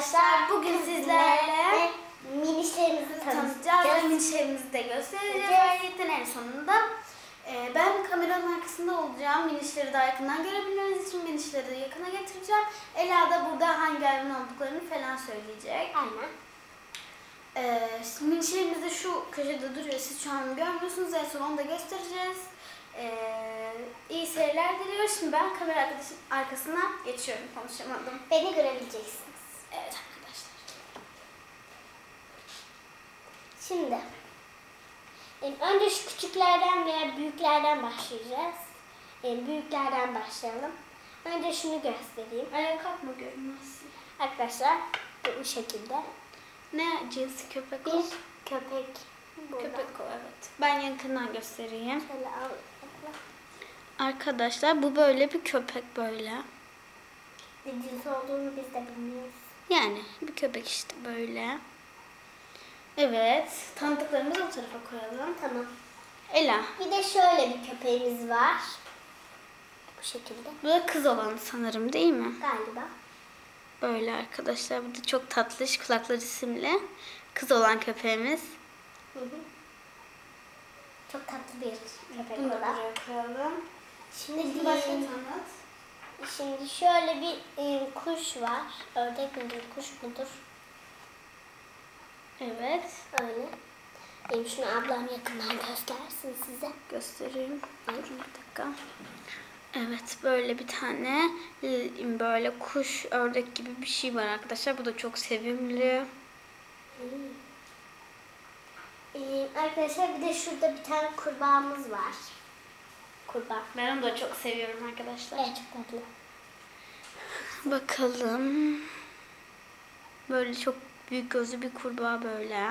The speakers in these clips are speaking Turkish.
arkadaşlar. Bugün sizlerle minişlerimizi tanıtacağız. tanıtacağız. Minişlerimizi de göstereceğiz. Ayrıca en sonunda e, ben kameranın arkasında olacağım. Minişleri daha yakından görebilmeniz için minişleri de yakına getireceğim. Ela da burada hangi hayvan olduklarını falan söyleyecek. Aynen. E, minişlerimiz de şu köşede duruyor. Siz şu an görmüyorsunuz. En son onu da göstereceğiz. E, iyi seyirler diliyoruz. Şimdi ben kamera arkadaşım arkasına geçiyorum. Konuşamadım. Beni görebileceksiniz. Evet arkadaşlar. Şimdi em, önce şu küçüklerden veya büyüklerden başlayacağız. Em, Büyüklerden başlayalım. Önce şunu göstereyim. Ayağa kalkma görünmez. Arkadaşlar bu şekilde. Ne cinsi köpek o? Bir köpek. Burada. Köpek o evet. Ben yakından göstereyim. Şöyle al. Arkadaşlar bu böyle bir köpek böyle. Ne cins olduğunu biz de bilmiyoruz. Yani bir köpek işte böyle. Evet. Tanıdıklarımızı o tarafa koyalım. Tamam. Ela. Bir de şöyle bir köpeğimiz var. Bu şekilde. Bu da kız olanı sanırım değil mi? Galiba. Böyle arkadaşlar. Bu da çok tatlı kulakları isimli. Kız olan köpeğimiz. Hı hı. Çok tatlı bir köpek Bunu da. Şimdi Başka diyelim- tanıt. Şimdi şöyle bir e, kuş var. Ördek midir, kuş mudur? Evet. Öyle. E, şunu ablam yakından göstersin size. göstereyim. Dur bir dakika. Evet böyle bir tane e, böyle kuş ördek gibi bir şey var arkadaşlar. Bu da çok sevimli. E, arkadaşlar bir de şurada bir tane kurbağamız var. Kurbağa. Ben onu da çok seviyorum arkadaşlar. Evet çok tatlı. Bakalım. Böyle çok büyük gözlü bir kurbağa böyle.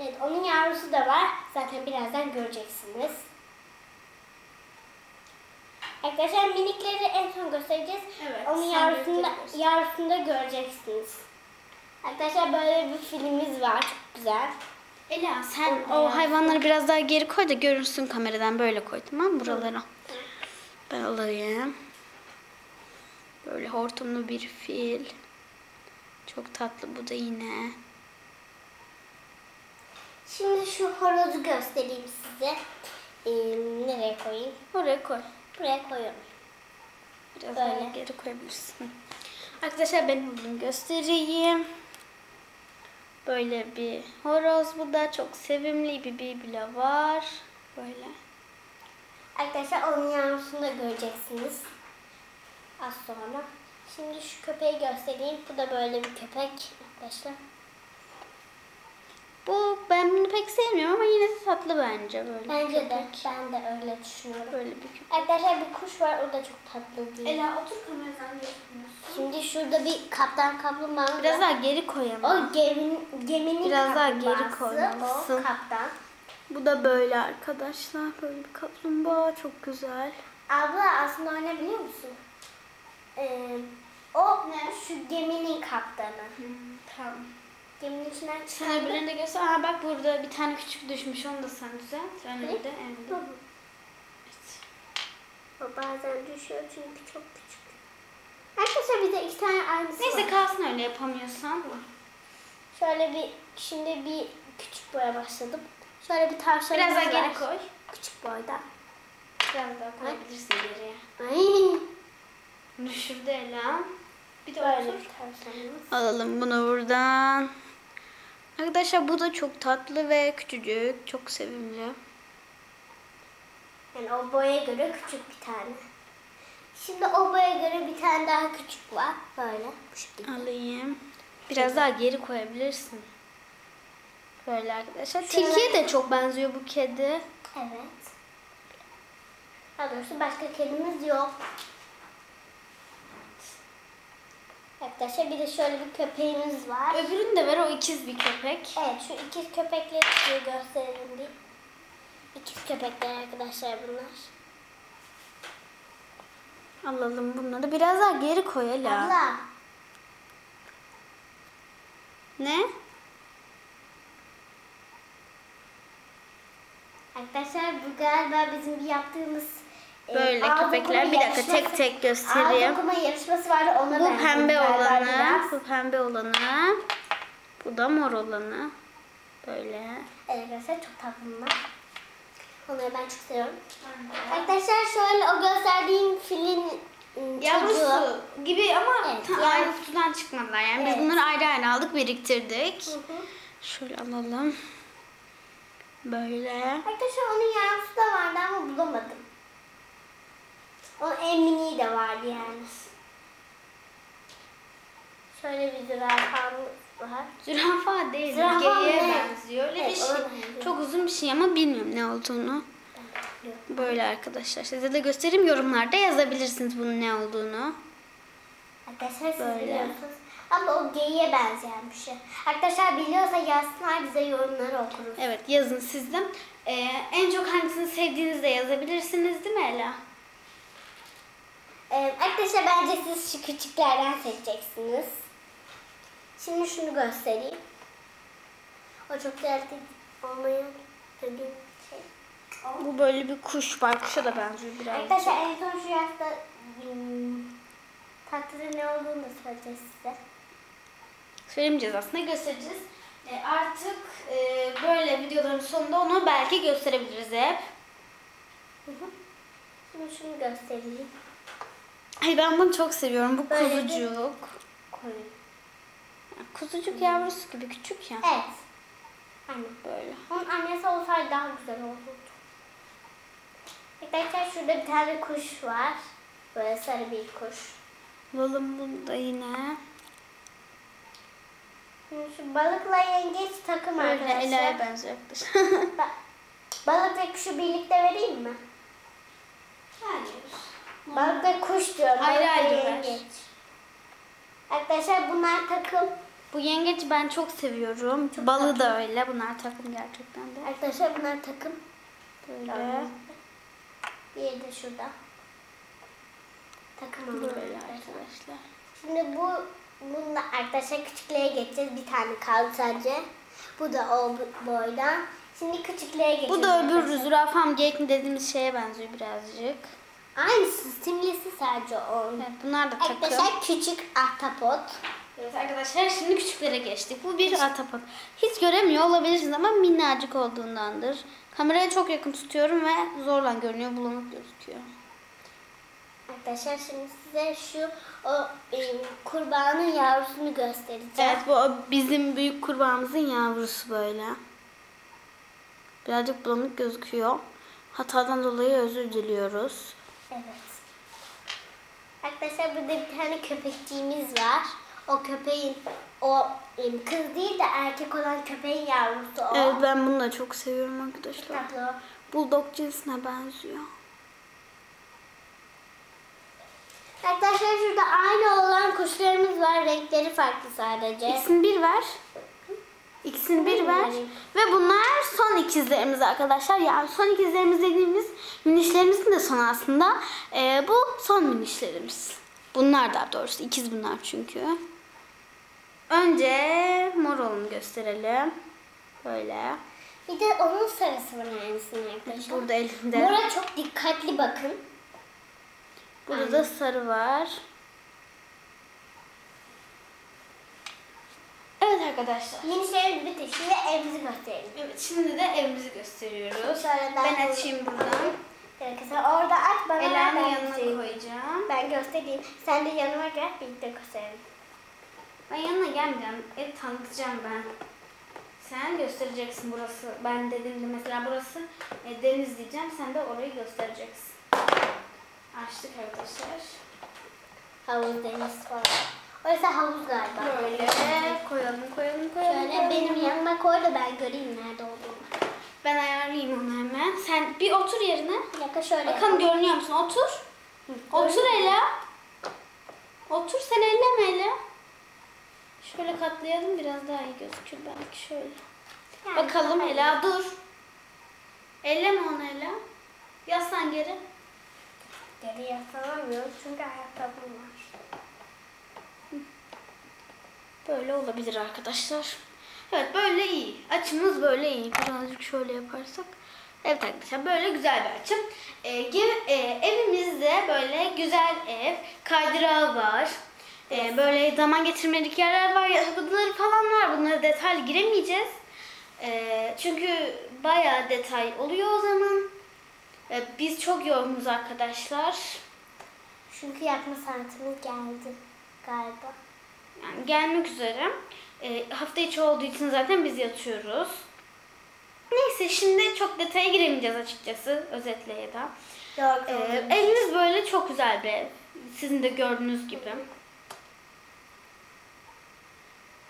Evet onun yavrusu da var. Zaten birazdan göreceksiniz. Arkadaşlar minikleri en son göstereceğiz. Evet, Onun yavrusunu da, yavrusunu da göreceksiniz. Arkadaşlar böyle bir filmimiz var. Çok güzel. Ela sen o yazsın. hayvanları biraz daha geri koy da görürsün kameradan böyle koy tamam mı buralara? Ben alayım. Böyle hortumlu bir fil. Çok tatlı bu da yine. Şimdi şu horozu göstereyim size. Ee, nereye koyayım? Oraya koy. Buraya koyuyorum. Biraz Böyle. daha geri koyabilirsin. Arkadaşlar ben bunu göstereyim. Böyle bir horoz bu da çok sevimli bir biblo var. Böyle. Arkadaşlar onun yavrusunu da göreceksiniz. Az sonra. Şimdi şu köpeği göstereyim. Bu da böyle bir köpek arkadaşlar. Bu ben bunu pek sevmiyorum ama yine de tatlı bence böyle. Bence de. köpek. Ben de öyle düşünüyorum. Böyle bir köpek. Arkadaşlar bir kuş var. O da çok tatlı değil. Ela otur kameradan görüyorsun. Şimdi şurada bir kaptan kaplumbağa Biraz var. daha geri koy ama. O geminin, geminin Biraz daha geri koymalısın. O kaptan. Bu da böyle arkadaşlar. Böyle bir kaplumbağa çok güzel. Abla aslında o ne biliyor musun? Ee, o şu geminin kaptanı. Tamam. Geminin içinden Sen çıkan. öbürlerini de göster. Ha bak burada bir tane küçük düşmüş. Onu da sen düzelt. Hı önünde. hı. Evet. O bazen düşüyor çünkü çok. Arkadaşlar bize iki tane aynısı Neyse var. kalsın öyle yapamıyorsan. Şöyle bir şimdi bir küçük boya başladım. Şöyle bir tavşanımız Biraz daha var. geri koy. Küçük boyda. Biraz daha koyabilirsin geriye. Ay. Düşürdü Ela. Bir de Böyle bir tavşanımız. Alalım bunu buradan. Arkadaşlar bu da çok tatlı ve küçücük. Çok sevimli. Yani o boyaya göre küçük bir tane. Şimdi o boyaya göre bir tane daha küçük var. Böyle bu şekilde. Alayım. Biraz daha geri koyabilirsin. Böyle arkadaşlar. Şöyle- Tilkiye de çok benziyor bu kedi. Evet. Daha doğrusu başka kedimiz yok. Arkadaşlar bir de şöyle bir köpeğimiz var. Öbürünü de ver o ikiz bir köpek. Evet şu ikiz köpekleri gösterelim bir. İkiz köpekler arkadaşlar bunlar. Alalım bunları. Biraz daha geri koy Ela. Abla Ne? arkadaşlar bu galiba bizim bir yaptığımız e, Böyle ağız köpekler. Bir dakika tek tek göstereyim. okuma yarışması vardı ona Bu pembe olanı, biraz. bu pembe olanı, bu da mor olanı. Böyle. Evet arkadaşlar çok tatlı bunlar. Onları ben çok seviyorum. Arkadaşlar şöyle o gösterdiğim filin. Yavrusu gibi ama Evet, tam yani- aynı kutudan çıkmadılar. Yani Evet. biz bunları ayrı ayrı aldık, biriktirdik. Hı hı. Şöyle alalım. Böyle. Arkadaşlar onun yavrusu da vardı ama bulamadım. Onun en mini de vardı yani. Şöyle bir zürafamız var. Zürafa değil, Zürafa geyiğe ne? benziyor. Öyle bir Evet, şey. ona benziyor. Çok uzun bir şey ama bilmiyorum ne olduğunu. Böyle arkadaşlar. Size de göstereyim. Yorumlarda yazabilirsiniz bunun ne olduğunu. Arkadaşlar siz Böyle. biliyorsunuz. Ama o geyiğe benzeyen bir şey. Arkadaşlar biliyorsa yazsınlar bize yorumları okuruz. Evet yazın siz de. Ee, en çok hangisini sevdiğinizi de yazabilirsiniz değil mi Ela? Ee, arkadaşlar bence siz şu küçüklerden seçeceksiniz. Şimdi şunu göstereyim. O çok değerli olmayan dediğim şey. Bu böyle bir kuş. Baykuşa da benziyor biraz. Arkadaşlar en son şu yaşta hmm, tatlıda ne olduğunu da söyleyeceğiz size. Söylemeyeceğiz aslında göstereceğiz. Ee, artık e, böyle videoların sonunda onu belki gösterebiliriz hep. Hı hı. Şimdi şunu göstereyim. Ay ben bunu çok seviyorum. Bu Böyle bir- kuzucuk. Koyun. Kuzucuk yavrusu gibi küçük ya. Evet. Aynen. Böyle. Onun annesi olsaydı daha güzel olurdu. Arkadaşlar şurada bir tane kuş var. Böyle sarı bir kuş. Alalım bunu da yine. Şu balıkla yengeç takım Böyle arkadaşlar. Ela'ya benziyor arkadaşlar. Ba- Balık ve kuşu birlikte vereyim mi? Hayır. Balık ve kuş diyorum. Ver. yengeç. Arkadaşlar bunlar takım. Bu yengeç ben çok seviyorum. Balı da öyle. Bunlar takım gerçekten de. Arkadaşlar bunlar takım. Böyle. Diğeri de şurada. Takım Böyle arkadaşlar. Şimdi bu bununla arkadaşlar küçüklüğe geçeceğiz. Bir tane kaldı sadece. Bu da o bu- boyda. Şimdi küçüklüğe geçeceğiz. Bu da öbür zürafam geyik mi dediğimiz şeye benziyor birazcık. Aynısı. Simlisi sadece o. Evet bunlar da takım. Arkadaşlar küçük ahtapot. Evet arkadaşlar şimdi küçüklere geçtik. Bu bir atapot. Hiç göremiyor olabilirsiniz ama minnacık olduğundandır. Kameraya çok yakın tutuyorum ve zorla görünüyor, bulanık gözüküyor. Arkadaşlar şimdi size şu o e, kurbanın yavrusunu göstereceğim. Evet bu o bizim büyük kurbağamızın yavrusu böyle. Birazcık bulanık gözüküyor. Hatadan dolayı özür diliyoruz. Evet. Arkadaşlar burada bir tane köpekçiğimiz var. O köpeğin o kız değil de erkek olan köpeğin yavrusu o. Evet ben bunu da çok seviyorum arkadaşlar. Tatlı. Bulldog cinsine benziyor. Arkadaşlar şurada aynı olan kuşlarımız var. Renkleri farklı sadece. İkisini bir ver. İkisini bir ver. Ve bunlar son ikizlerimiz arkadaşlar. Yani son ikizlerimiz dediğimiz minişlerimizin de son aslında. Ee, bu son minişlerimiz. Bunlar daha doğrusu. ikiz bunlar çünkü. Önce mor olanı gösterelim. Böyle. Bir de onun sarısı var aynısının arkadaşlar. Burada elinde. Mora çok dikkatli bakın. Burada da sarı var. Evet arkadaşlar. Miniklerimiz bitti. Şimdi evimizi gösterelim. Evet şimdi de evimizi gösteriyoruz. Ben açayım buradan. Arkadaşlar orada aç bana ben yanına koyacağım. Ben göstereyim. Sen de yanıma gel birlikte gösterelim. Ben yanına gelmeyeceğim. Ev tanıtacağım ben. Sen göstereceksin burası. Ben dediğimde mesela burası e, deniz diyeceğim. Sen de orayı göstereceksin. Açtık arkadaşlar. Havuz deniz falan. Orası havuz galiba. Böyle koyalım koyalım koyalım. Şöyle koyalım. benim yanıma koy da ben göreyim nerede olduğunu. Ben ayarlayayım onu hemen. Sen bir otur yerine. Dakika şöyle. Bakalım görünüyor musun? Otur. Otur Ela. Otur sen elleme Ela. Şöyle katlayalım biraz daha iyi gözükür belki şöyle. Yani Bakalım daha iyi. Ela dur. Elleme onu Ela. Yaslan geri. Geri yaslanamıyorum çünkü ayakkabım var. Böyle olabilir arkadaşlar. Evet böyle iyi. Açımız böyle iyi. Birazcık şöyle yaparsak. Evet arkadaşlar böyle güzel bir açım. Ee, ge- e, evimizde böyle güzel ev, kaydırağı var. Ee, böyle zaman geçirmelik yerler var, yatak odaları falan var. Bunlara detaylı giremeyeceğiz. Ee, çünkü bayağı detay oluyor o zaman. Ee, biz çok yoğunuz arkadaşlar. Çünkü yatma saatimiz geldi galiba. Yani gelmek üzere. Ee, hafta içi olduğu için zaten biz yatıyoruz. Neyse şimdi çok detaya giremeyeceğiz açıkçası özetle ya da. Yok. Ee, evimiz böyle çok güzel bir. Sizin de gördüğünüz gibi.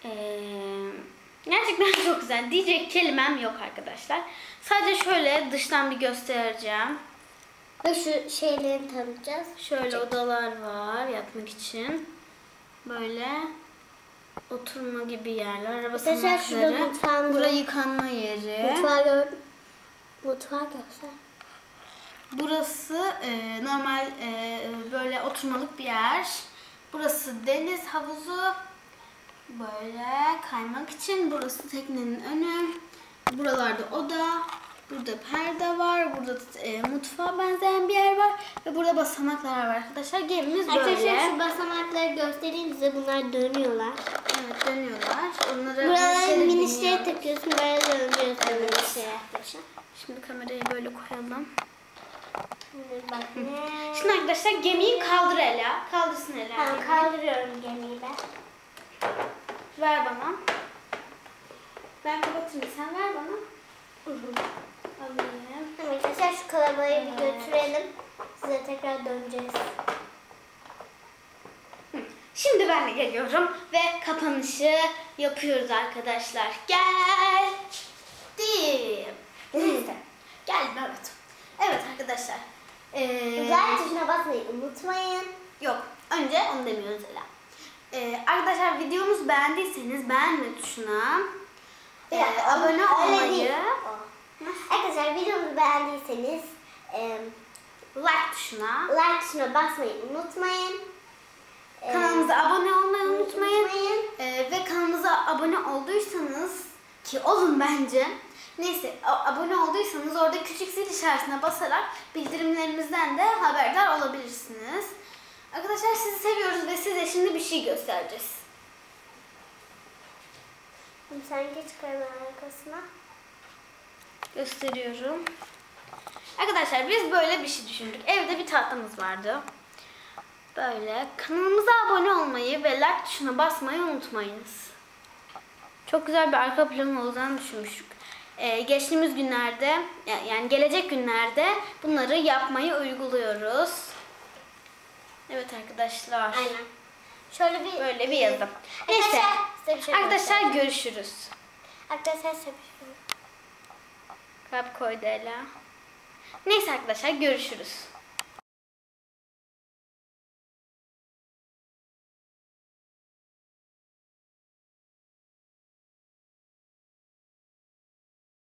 Ee, gerçekten çok güzel. Diyecek kelimem yok arkadaşlar. Sadece şöyle dıştan bir göstereceğim. Ve şu şeyleri tanıyacağız. Şöyle odalar var yatmak için. Böyle oturma gibi yerler, araba sanatları. Burası yıkanma yeri. Mutfağı gördüm. Mutfağı göster. Burası e, normal e, böyle oturmalık bir yer. Burası deniz havuzu. Böyle kaymak için. Burası teknenin önü. Buralarda oda. Burada perde var. Burada e, mutfağa benzeyen bir yer var. Ve burada basamaklar var arkadaşlar. Gemimiz böyle. Arkadaşlar şu basamakları göstereyim size. Bunlar dönüyorlar. Evet dönüyorlar. Onları Buralara biniyor. takıyorsun. Böyle döndürüyorsun. Evet. arkadaşlar. Şimdi kamerayı böyle koyalım. Şimdi arkadaşlar gemiyi kaldır Ela. Kaldırsın Ela. Tamam kaldırıyorum gemiyi ben. Ver bana. Ben kapatayım. Sen ver bana. Alayım. Arkadaşlar şu kalabalığı bir götürelim. Size tekrar döneceğiz. Şimdi ben de geliyorum ve kapanışı yapıyoruz arkadaşlar. Neyse. Geldim evet. Evet arkadaşlar. Ee, Güzel tuşuna basmayı unutmayın. Yok. Önce onu demiyoruz Ela. Ee, arkadaşlar videomuzu beğendiyseniz beğenme tuşuna Bir e, dakika, abone olmayı. Arkadaşlar videomuzu beğendiyseniz e, like tuşuna, like tuşuna basmayı unutmayın. E, kanalımıza abone olmayı unutmayın. unutmayın. Ee, ve kanalımıza abone olduysanız ki olun bence. Neyse abone olduysanız orada küçük zil işaretine basarak bildirimlerimizden de haberdar olabilirsiniz. Arkadaşlar sizi seviyoruz ve size şimdi bir şey göstereceğiz. Sen geç kamera arkasına. Gösteriyorum. Arkadaşlar biz böyle bir şey düşündük. Evde bir tahtamız vardı. Böyle kanalımıza abone olmayı ve like tuşuna basmayı unutmayınız. Çok güzel bir arka plan olacağını düşünmüştük. Ee, geçtiğimiz günlerde ya- yani gelecek günlerde bunları yapmayı uyguluyoruz. Evet arkadaşlar. Aynen. Şöyle bir Böyle bir yazım. Neyse. Arkadaşlar, şey Arkadaşlar görüşürüz. Arkadaşlar size bir şey Kalp koydu Ela. Neyse arkadaşlar görüşürüz.